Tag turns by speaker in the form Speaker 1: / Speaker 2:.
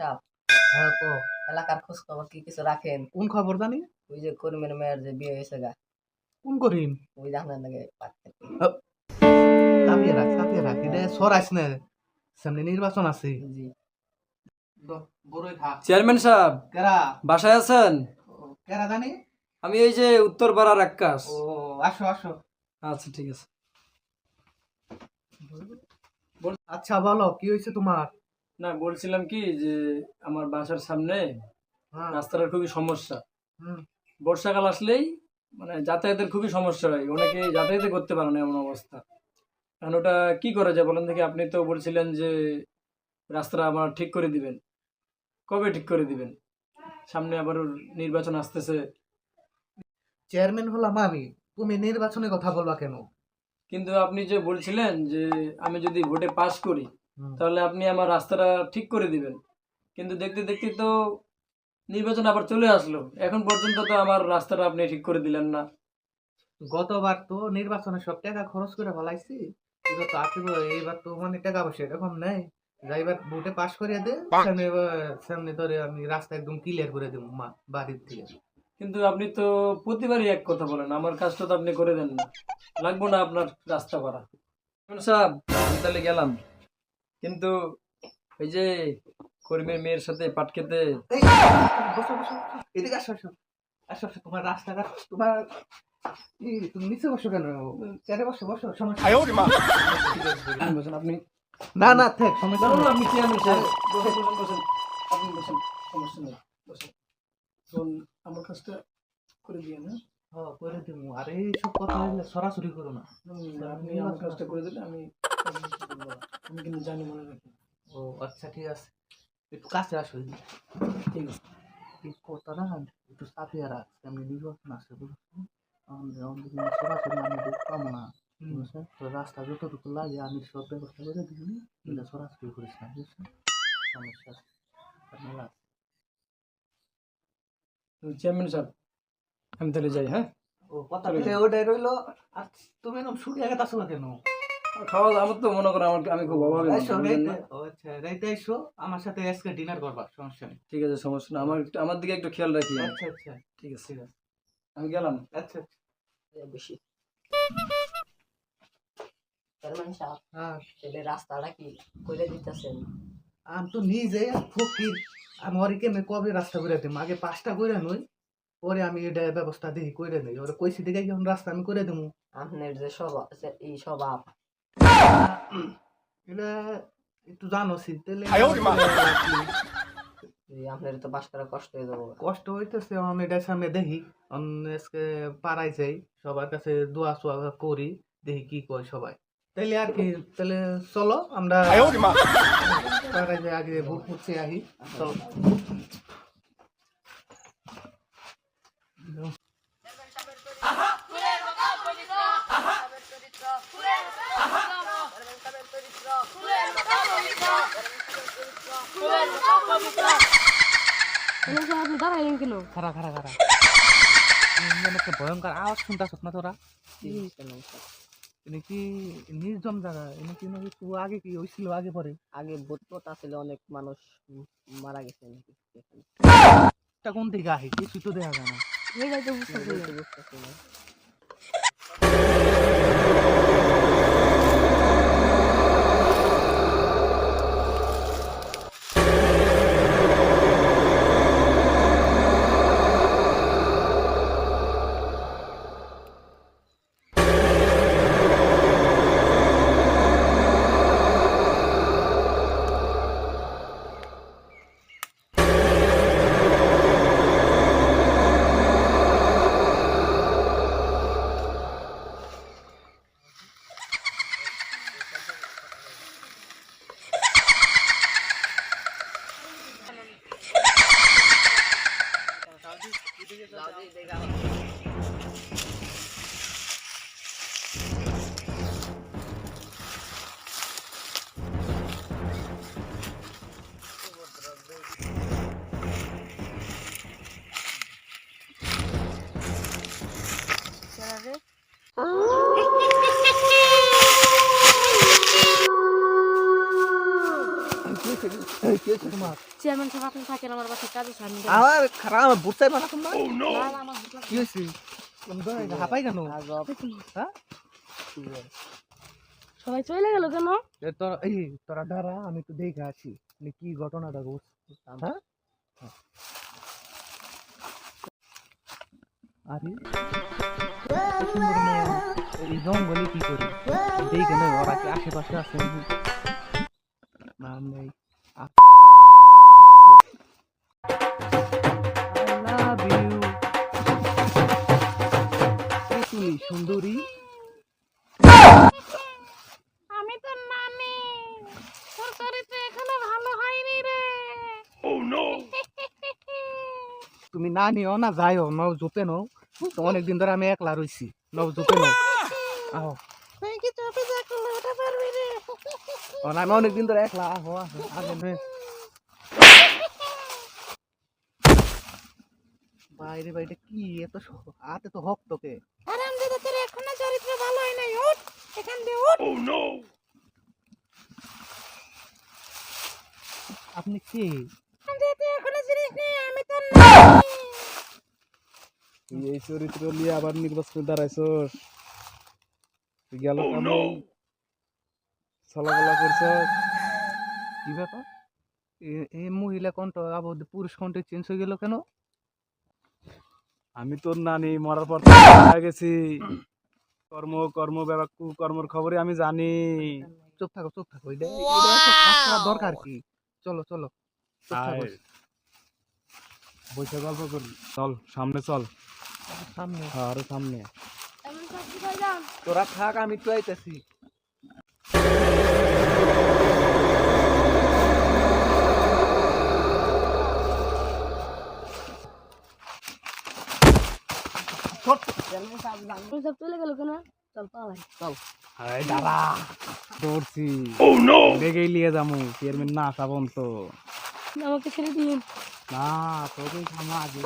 Speaker 1: সাহেব
Speaker 2: হ্যাঁ কো
Speaker 1: এলাকার খোঁজ খবর কি কিছু রাখেন?
Speaker 2: কোন খবর জানি?
Speaker 1: ওই যে কর্মীর মেয়ের যে বিয়ে হয়েছে গা।
Speaker 2: কোন করিম?
Speaker 1: ওই যে আপনার নাকি
Speaker 2: চাপিয়ে রাখ চাপিয়ে রাখ এটা সরাইস না সামনে নির্বাচন আছে।
Speaker 1: জি।
Speaker 3: চেয়ারম্যান সাহেব
Speaker 2: কেরা?
Speaker 3: বাসায় আছেন?
Speaker 2: কেরা জানি?
Speaker 3: আমি এই যে উত্তর পাড়ার আকাশ
Speaker 2: ও আসো আসো।
Speaker 3: আচ্ছা ঠিক আছে।
Speaker 2: আচ্ছা বলো কি হয়েছে তোমার?
Speaker 3: না বলছিলাম কি যে আমার বাসার সামনে
Speaker 2: হ্যাঁ।
Speaker 3: রাস্তাটার খুবই সমস্যা। বর্ষাকাল আসলেই মানে যাতায়াতের খুবই সমস্যা হয়। অনেকে যাতায়াতে করতে পারে না এমন অবস্থা। কারণ ওটা কি করা যায় বলেন দেখি? আপনি তো বলছিলেন যে রাস্তাটা আমার ঠিক করে দিবেন। কবে ঠিক করে দিবেন? সামনে আবার নির্বাচন আসতেছে।
Speaker 2: চেয়ারম্যান হলাম আমি। তুমি নির্বাচনে কথা বলবা কেন?
Speaker 3: কিন্তু আপনি যে বলছিলেন যে আমি যদি ভোটে পাস করি। তাহলে আপনি আমার রাস্তাটা ঠিক করে দিবেন। কিন্তু দেখতে দেখতে তো নির্বাচন আবার চলে আসলো। এখন পর্যন্ত তো আমার রাস্তাটা আপনি ঠিক করে দিলেন না।
Speaker 2: গতবার তো নির্বাচনে সব টাকা খরচ করে ফেলাইছি। এবার তো মানে টাকা পয়সা এরকম নেই। যাইবার ভোটে পাস করিয়ে দে সামনে সামনে ধরে আমি রাস্তা একদম ক্লিয়ার করে দেবো মা বাড়ির থেকে।
Speaker 3: কিন্তু আপনি তো প্রতিবারই এক কথা বলেন আমার কাজটা তো আপনি করে দেন না। লাগবো না আপনার রাস্তা করা সাহেব আমি তাহলে গেলাম। কিন্তু ওই যে কর্মীর মেয়ের সাথে পাট খেতে
Speaker 2: বসো বসো বসো। এদিকে আসো আসো। আসো আসো তোমার রাস্তাঘাট তোমার তুমি নিচে বসো কেন? চেয়ারে বসো বসো সমস্যা
Speaker 3: বসেন আপনি।
Speaker 2: না না থাক সমস্যা।
Speaker 3: আপনি বসেন বসেন বসেন। আপনি বসেন সমস্যা নেই বসেন। শোন, আমার কাজটা করে দিয়ে না।
Speaker 2: হ্যাঁ, করে দিবো। আরে সব কথা সরাসরি করো না।
Speaker 3: আপনি আমার কাজটা করে দিলে আমি আমি কিন্তু জানি মনে রাখি।
Speaker 2: ও আচ্ছা ঠিক আছে। একটু কাছে আসো।
Speaker 3: ঠিক আছে।
Speaker 2: না একটু চাপিয়ে রাখ আমি নির্বাচন বুঝছ সরাসরি আমি দেখতাম না। রাস্তা যতটুকু লাগে আমি সব ব্যবস্থা করে দিবি। এটা সরাসরি করিস না বুঝছ? সমস্যা আছে।
Speaker 3: চেয়ারম্যান সাহেব আমি তাহলে যাই হ্যাঁ?
Speaker 2: ও কথা ওটাই রইল। আর তুমি এরকম শুকিয়ে গেছে কেন?
Speaker 3: খাওয়া আমার তো মনে করো আমার আমি খুব অভাবী মানুষ,
Speaker 2: এসো
Speaker 3: বুঝলেন
Speaker 2: রাইতে
Speaker 3: না?
Speaker 2: ও আচ্ছা রাইতে এসো আমার সাথে আজকে ডিনার করবা সমস্যা নেই।
Speaker 3: ঠিক আছে সমস্যা না আমার আমার দিকে একটু খেয়াল রাখি।
Speaker 2: আচ্ছা আচ্ছা।
Speaker 3: ঠিক আছে। আমি গেলাম।
Speaker 2: আচ্ছা আচ্ছা।
Speaker 1: বেশি চেয়ারম্যান সাহেব
Speaker 2: হ্যাঁ।
Speaker 1: রাস্তাটা কি দিতেছেন?
Speaker 2: আমি তো নিজে ফকির। আমি কবে রাস্তা করে দিম? আগে পাঁচটা করে নই পরে আমি এটা ব্যবস্থা দেখি করে নেই ওরা কইছি দেখে রাস্তা আমি করে দেবো
Speaker 1: আপনার যে স্বভাব এই স্বভাব
Speaker 2: এটা একটু জানোছি তাহলে
Speaker 1: এই আপনার তো বাস করা কষ্ট হয়ে যাব।
Speaker 2: কষ্ট হইতেছে আমি এটার সামনে দেখি আমি আজকে পাড়ায় যাই সবার কাছে দোয়া সোয়া করি দেখি কি কয় সবাই। তাহলে আর কি তাহলে চলো আমরা পাড়ায় যাই আগে ভোট করছি আহি চলো। খারা খারা খারা একটা ভয়ঙ্কর আওয়াজ শুনতাছ না। তোরা এনে কি নির্জন জায়গা এনে কি আগে কি হয়েছিল আগে পরে
Speaker 1: আগে পথ আসলে অনেক মানুষ মারা গেছে নাকি
Speaker 2: কোন দিকে আহে কিছু তো দেখা যায় না।
Speaker 1: বুঝতে
Speaker 4: চেয়ারম্যান সাহেব আপনি থাকেন আমার বাসায় কাজে সামনে।
Speaker 2: আমার খারাপ আমার বুঝতে পারো না। তোমরা
Speaker 4: না না আমার ভূত লাগছে।
Speaker 2: কি হয়েছে? তোমরা এটা হাঁপাই কেন?
Speaker 1: আজব
Speaker 2: হ্যাঁ?
Speaker 4: সবাই চলে গেল কেন?
Speaker 2: তোরা এই তোরা দাঁড়া আমি তো দেখে আসি। মানে কি ঘটনাটা ঘটছে? হ্যাঁ? আরে? এই জঙ্গলে কি করি? দেখে নয় ওরা কি আশেপাশে আছে। না নেই। তুমি না নিও না যাইও নও জোপে নও অনেকদিন ধরে আমি একলা রইছি নও জোপে নও আহো
Speaker 4: তুই কি চোপে দেখলে ওটা পারবি রে
Speaker 2: ও না আমি অনেকদিন ধরে একলা আহো আগে বাইরে বাইরে কি এত হাতে তো হক তোকে
Speaker 4: আরাম দাদা তোর এখনও চরিত্র ভালো হয় নাই উঠ এখান দিয়ে উঠ।
Speaker 2: আপনি কে?
Speaker 4: নি
Speaker 5: এই চরিত্র নিয়ে আবার নির্বাচনে দাঁড়াইছস। তুই গেল কামে। চলাফেরা করছ।
Speaker 2: কি ব্যাপার? এ- এই মহিলা কণ্ঠ আবার পুরুষ কণ্ঠ চেঞ্জ হয়ে গেল কেন?
Speaker 5: আমি তোর নানি মরার পর গেছি। কর্ম কর্ম ব্যাপার কুকর্মর খবরে আমি জানি।
Speaker 2: চুপ থাকো চুপ থাকো দরকার কি? চলো চলো
Speaker 5: বসে গল্প করি চল সামনে চল।
Speaker 2: সামনে।
Speaker 5: আরও সামনে।
Speaker 2: তোরা থাক আমি তো আইতেছি
Speaker 1: চেয়ারম্যান সাহেব জান
Speaker 4: তুই
Speaker 5: দৌড়ছি লেগেই লিয়ে যাব চেয়ারম্যান না সাবন তো
Speaker 4: আমাকে ছেড়ে
Speaker 5: না তোকেই খামা আগে